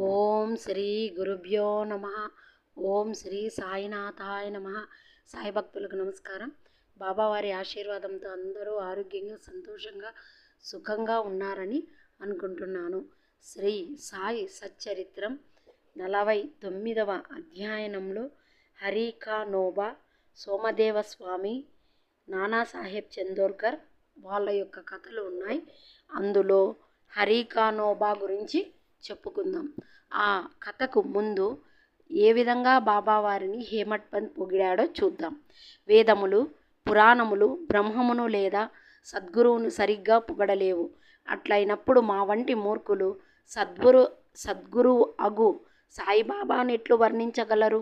ఓం శ్రీ గురుభ్యో నమ. ఓం శ్రీ సాయినాథాయ నమ. సాయి భక్తులకు నమస్కారం. బాబావారి ఆశీర్వాదంతో అందరూ ఆరోగ్యంగా సంతోషంగా సుఖంగా ఉన్నారని అనుకుంటున్నాను. శ్రీ సాయి సచ్చరిత్రం నలభై తొమ్మిదవ అధ్యయనంలో హరికా నోబా సోమదేవ స్వామి నానాసాహెబ్ చందోర్కర్ వాళ్ళ యొక్క కథలు ఉన్నాయి. అందులో హరికానోబా గురించి చెప్పుకుందాం. ఆ కథకు ముందు ఏ విధంగా బాబావారిని హేమట్ పంత్ పొగిడాడో చూద్దాం. వేదములు పురాణములు బ్రహ్మమును లేదా సద్గురువును సరిగ్గా పొగడలేవు. అట్లయినప్పుడు మా వంటి మూర్ఖులు సద్గురు సద్గురువు అగు సాయిబాబాను ఎట్లు వర్ణించగలరు?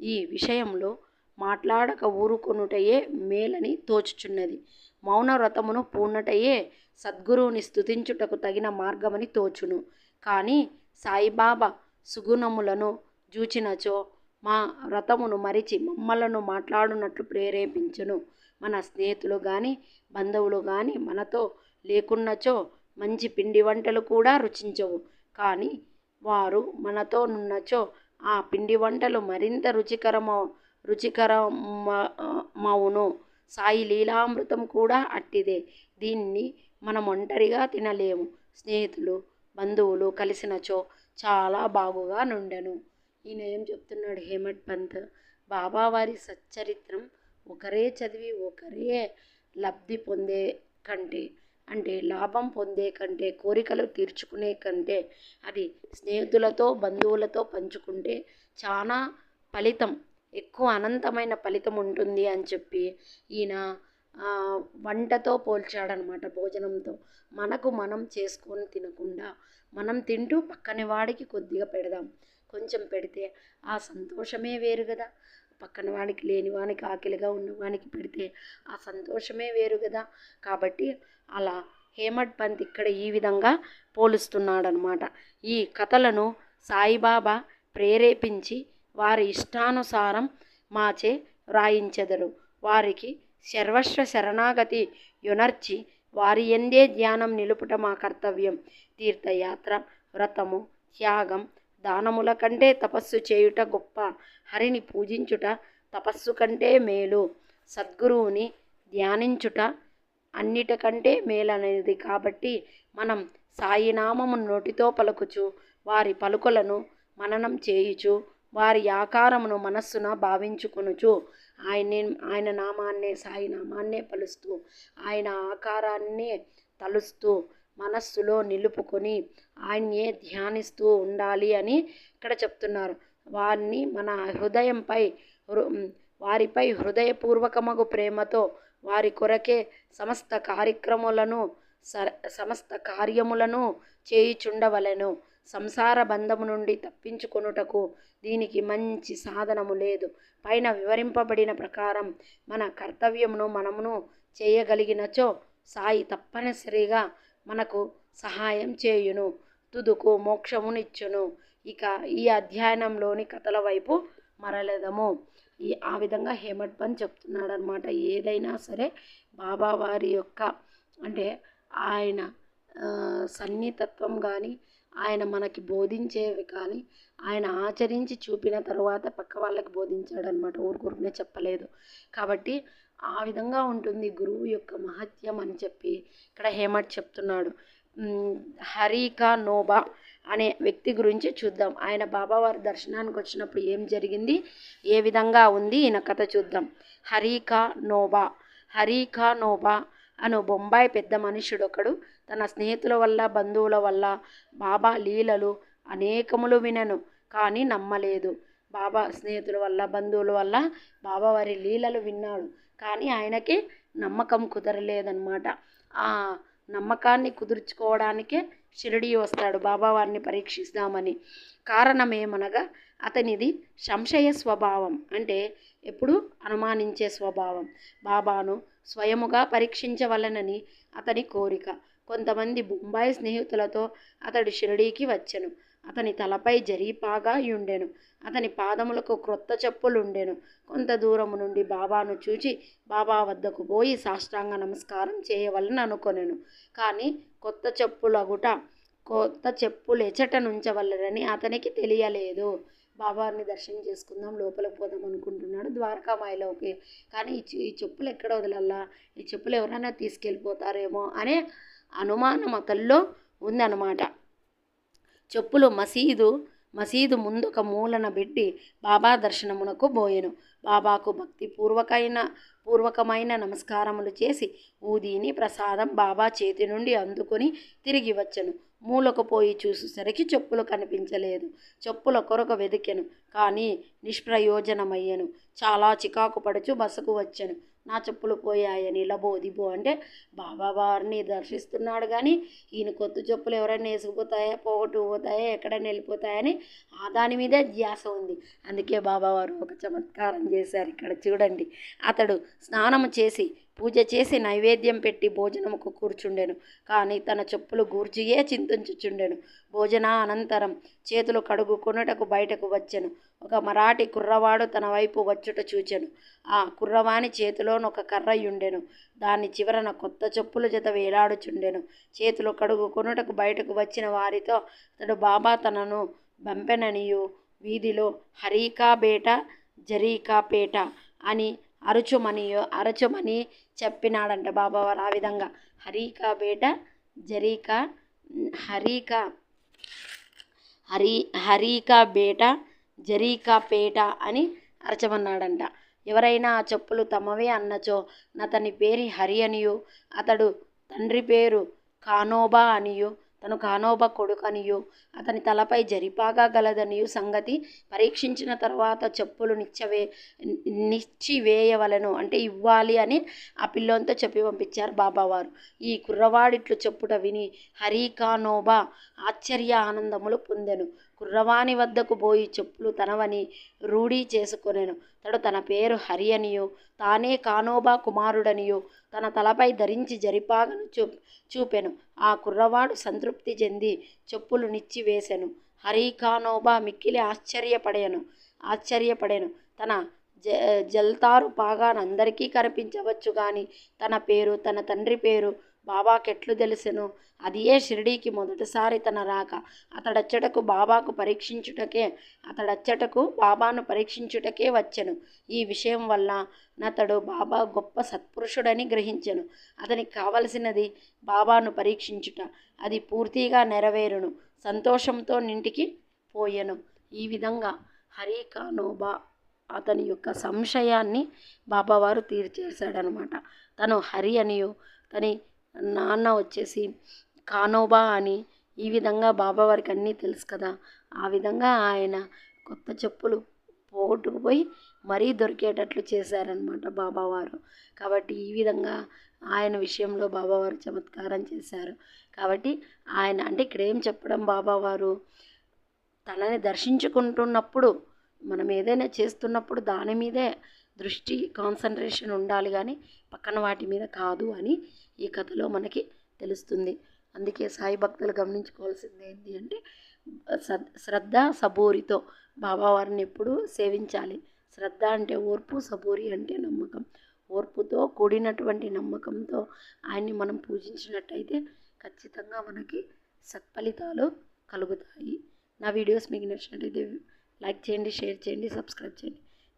ఈ విషయంలో మాట్లాడక ఊరుకొనుటయే మేలని తోచుచున్నది. మౌన వ్రతమును పూర్ణటయే సద్గురువుని స్థుతించుటకు తగిన మార్గమని తోచును. కానీ సాయిబాబా సుగుణములను జూచినచో మా వ్రతమును మరిచి మమ్మలను మాట్లాడునట్లు ప్రేరేపించును. మన స్నేహితులు కానీ బంధువులు కానీ మనతో లేకున్నచో మంచి పిండి వంటలు కూడా రుచించవు. కానీ వారు మనతో నున్నచో ఆ పిండి వంటలు మరింత రుచికరమ రుచికరమవును సాయి లీలామృతం కూడా అట్టిదే. దీన్ని మనం ఒంటరిగా తినలేము. స్నేహితులు బంధువులు కలిసినచో చాలా బాగుగా నుండెను. ఈయన ఏం చెప్తున్నాడు హేమట్ పంత్? బాబావారి సచ్చరిత్రం ఒకరే చదివి ఒకరే లబ్ధి పొందే కంటే అంటే లాభం పొందే కంటే కోరికలు తీర్చుకునే కంటే అది స్నేహితులతో బంధువులతో పంచుకుంటే చాలా ఫలితం ఎక్కువ అనంతమైన ఫలితం ఉంటుంది అని చెప్పి ఈయన వంటతో పోల్చాడనమాట భోజనంతో. మనకు మనం చేసుకొని తినకుండా మనం తింటూ పక్కన వాడికి కొద్దిగా పెడదాం. కొంచెం పెడితే ఆ సంతోషమే వేరు కదా పక్కన వాడికి లేని వానికి ఆకలిగా ఉన్నవానికి పెడితే ఆ సంతోషమే వేరు కదా కాబట్టి అలా హేమట్ పంత్ ఇక్కడ ఈ విధంగా పోలుస్తున్నాడనమాట. ఈ కథలను సాయిబాబా ప్రేరేపించి వారి ఇష్టానుసారం మాచే రాయించెదరు. వారికి సర్వస్వ శరణాగతి యునర్చి వారి ఎందే ధ్యానం నిలుపుట మా కర్తవ్యం. తీర్థయాత్ర వ్రతము త్యాగం దానముల కంటే తపస్సు చేయుట గొప్ప. హరిని పూజించుట తపస్సు కంటే మేలు. సద్గురువుని ధ్యానించుట అన్నిటికంటే మేలనేది కాబట్టి మనం సాయినామము నోటితో పలుకుచు వారి పలుకులను మననం చేయుచు వారి ఆకారమును మనస్సున భావించుకొనుచు ఆయనే ఆయన నామాన్నే సాయి నామాన్నే పలుస్తూ ఆయన ఆకారాన్నే తలుస్తూ మనస్సులో నిలుపుకొని ఆయన్నే ధ్యానిస్తూ ఉండాలి అని ఇక్కడ చెప్తున్నారు. వారిని మన హృదయంపై వారిపై హృదయపూర్వకమగు ప్రేమతో వారి కొరకే సమస్త కార్యక్రమాలను సమస్త కార్యములను చేయుచుండవలెను. సంసార బంధము నుండి తప్పించుకొనుటకు దీనికి మంచి సాధనము లేదు. పైన వివరింపబడిన ప్రకారం మన కర్తవ్యమును మనమును చేయగలిగినచో సాయి తప్పనిసరిగా మనకు సహాయం చేయును తుదుకు మోక్షమునిచ్చును. ఇక ఈ అధ్యయనంలోని కథల వైపు మరలెదము. ఈ ఆ విధంగా హేమట్ పని చెప్తున్నాడు అనమాట ఏదైనా సరే బాబా వారి యొక్క అంటే ఆయన సన్నితత్వం కానీ ఆయన మనకి బోధించేవి కానీ ఆయన ఆచరించి చూపిన తర్వాత పక్క వాళ్ళకి బోధించాడనమాట ఊరుకూరుకునే చెప్పలేదు. కాబట్టి ఆ విధంగా ఉంటుంది గురువు యొక్క మహత్యం అని చెప్పి ఇక్కడ హేమట్ చెప్తున్నాడు. హరికా నోబా అనే వ్యక్తి గురించి చూద్దాం. ఆయన బాబావారి దర్శనానికి వచ్చినప్పుడు ఏం జరిగింది? ఏ విధంగా ఉంది? ఈయన కథ చూద్దాం. హరికా నోబా హరికా నోబా అను బొంబాయి పెద్ద మనుషుడొకడు తన స్నేహితుల వల్ల బంధువుల వల్ల బాబా లీలలు అనేకములు వినను కానీ నమ్మలేదు. బాబా స్నేహితుల వల్ల బంధువుల వల్ల బాబా వారి లీలలు విన్నాడు కానీ ఆయనకి నమ్మకం కుదరలేదన్నమాట. నమ్మకాన్ని కుదుర్చుకోవడానికే షిరిడి వస్తాడు. బాబా వారిని పరీక్షిస్తామని. కారణమేమనగా అతనిది సంశయ స్వభావం. అంటే ఎప్పుడు అనుమానించే స్వభావం. బాబాను స్వయముగా పరీక్షించవలనని అతని కోరిక. కొంతమంది బొంబాయి స్నేహితులతో అతడు షిరిడీకి వచ్చెను. అతని తలపై జరీపాగా ఉండెను అతని పాదములకు క్రొత్త చెప్పులుండెను. కొంత దూరము నుండి బాబాను చూచి బాబా వద్దకు పోయి సాష్టాంగ నమస్కారం చేయవలని అనుకొనెను. కానీ కొత్త చెప్పులగుట కొత్త చెప్పులు ఎచట నుంచవల్లరని అతనికి తెలియలేదు. బాబాని దర్శనం చేసుకుందాం లోపలికి పోదాం అనుకుంటున్నాడు ద్వారకామాయిలోకి. కానీ ఈ చె- ఈ చెప్పులు ఎక్కడ వదలల్లా? ఈ చెప్పులు ఎవరైనా తీసుకెళ్ళిపోతారేమో అనే అనుమానం అతల్లో ఉందన్నమాట. చెప్పులు మసీదు మసీదు ముందొక మూలన పెట్టి బాబా దర్శనమునకు బోయెను. బాబాకు భక్తి పూర్వకైన పూర్వకమైన నమస్కారములు చేసి ఊదీని ప్రసాదం బాబా చేతి నుండి అందుకొని తిరిగి వచ్చెను. మూలకు పోయి చూసేసరికి చెప్పులు కనిపించలేదు. చెప్పుల కొరకు వెదికెను. కానీ నిష్ప్రయోజనమయ్యను. చాలా చికాకు పడుచు బస్సుకు వచ్చెను. నా చెప్పులు పోయాయని లబో దిబో అంటే బాబా వారిని దర్శిస్తున్నాడు కానీ ఈయన కొత్త చెప్పులు ఎవరైనా వేసుకుపోతాయా పోగొట్టు పోతాయా ఎక్కడైనా వెళ్ళిపోతాయని ఆ దాని మీదే ధ్యాస ఉంది. అందుకే బాబావారు ఒక చమత్కారం చేశారు ఇక్కడ చూడండి. అతడు స్నానం చేసి పూజ చేసి నైవేద్యం పెట్టి భోజనముకు కూర్చుండెను. కానీ తన చెప్పులు గూర్చియే చింతించుచుండెను. భోజన అనంతరం చేతులు కడుగుకొనుటకు బయటకు వచ్చెను. ఒక మరాఠీ కుర్రవాడు తన వైపు వచ్చుట చూచెను. ఆ కుర్రవాని చేతిలోనొక కర్రయుండెను. దాని చివరన కొత్త చెప్పుల జత వేలాడుచుండెను. చేతులు కడుగుకొనుటకు బయటకు వచ్చిన వారితో అతడు బాబా తనను బంపెననియు. వీధిలో హరీకా బేట జరీకా పేట అని అరుచుమని అరచుమని చెప్పినాడంట బాబావారు ఆ విధంగా. హరీకా బేట జరీకా హరీకా హరి హరీకా బేట జరీకా పేట అని అరచమన్నాడంట. ఎవరైనా ఆ చెప్పులు తమవే అన్నచో నతని పేరు హరి అనియు అతడు తండ్రి పేరు కానోబా అనియు తను కానోబ కొడుకనియు అతని తలపై జరిపాగా గలదనియు సంగతి పరీక్షించిన తర్వాత చెప్పులు నిచ్చవే నిచ్చివేయవలను. అంటే ఇవ్వాలి అని ఆ పిల్లోనితో చెప్పి పంపించారు బాబావారు. ఈ కుర్రవాడిట్లు చెప్పుట విని హరికానోబ ఆశ్చర్య ఆనందములు పొందెను. కుర్రవాని వద్దకు పోయి చెప్పులు తనవని రూఢీ చేసుకొనెను. తడు తన పేరు హరి అనియో తానే కానోబా కుమారుడనియో తన తలపై ధరించి జరిపాగను చూ చూపెను. ఆ కుర్రవాడు సంతృప్తి చెంది చెప్పులు నిచ్చివేసెను హరి కానోబా మిక్కిలి ఆశ్చర్యపడెను ఆశ్చర్యపడెను. తన జ జల్తారు పాగానందరికీ కనిపించవచ్చు కానీ తన పేరు తన తండ్రి పేరు బాబాకెట్లు తెలుసును? అది ఏ షిరిడీకి మొదటిసారి తన రాక. అతడచ్చటకు బాబాకు పరీక్షించుటకే అతడచ్చటకు బాబాను పరీక్షించుటకే వచ్చెను. ఈ విషయం వల్ల నతడు బాబా గొప్ప సత్పురుషుడని గ్రహించెను. అతనికి కావలసినది బాబాను పరీక్షించుట. అది పూర్తిగా నెరవేరును. సంతోషంతో నింటికి పోయెను. ఈ విధంగా హరికానోబా అతని యొక్క సంశయాన్ని బాబావారు తీర్చేశాడనమాట. తను హరి అనియు. తని నాన్న వచ్చేసి కానోబా అని ఈ విధంగా బాబావారికి అన్నీ తెలుసు కదా. ఆ విధంగా ఆయన కొత్త చెప్పులు పోగొట్టుకుపోయి మరీ దొరికేటట్లు చేశారనమాట బాబావారు. కాబట్టి ఈ విధంగా ఆయన విషయంలో బాబావారు చమత్కారం చేశారు. కాబట్టి ఆయన అంటే ఇక్కడ ఏం చెప్పడం బాబావారు? తనని దర్శించుకుంటున్నప్పుడు మనం ఏదైనా చేస్తున్నప్పుడు దాని మీదే దృష్టి కాన్సన్ట్రేషన్ ఉండాలి కానీ పక్కన వాటి మీద కాదు అని ఈ కథలో మనకి తెలుస్తుంది. అందుకే సాయి భక్తులు గమనించుకోవాల్సింది ఏంటి అంటే సద్ శ్రద్ధ సబూరితో బాబావారిని ఎప్పుడూ సేవించాలి. శ్రద్ధ అంటే ఓర్పు సబూరి అంటే నమ్మకం. ఓర్పుతో కూడినటువంటి నమ్మకంతో ఆయన్ని మనం పూజించినట్టయితే ఖచ్చితంగా మనకి సత్ఫలితాలు కలుగుతాయి. నా వీడియోస్ మీకు నచ్చినట్టయితే లైక్ చేయండి షేర్ చేయండి సబ్స్క్రైబ్ చేయండి.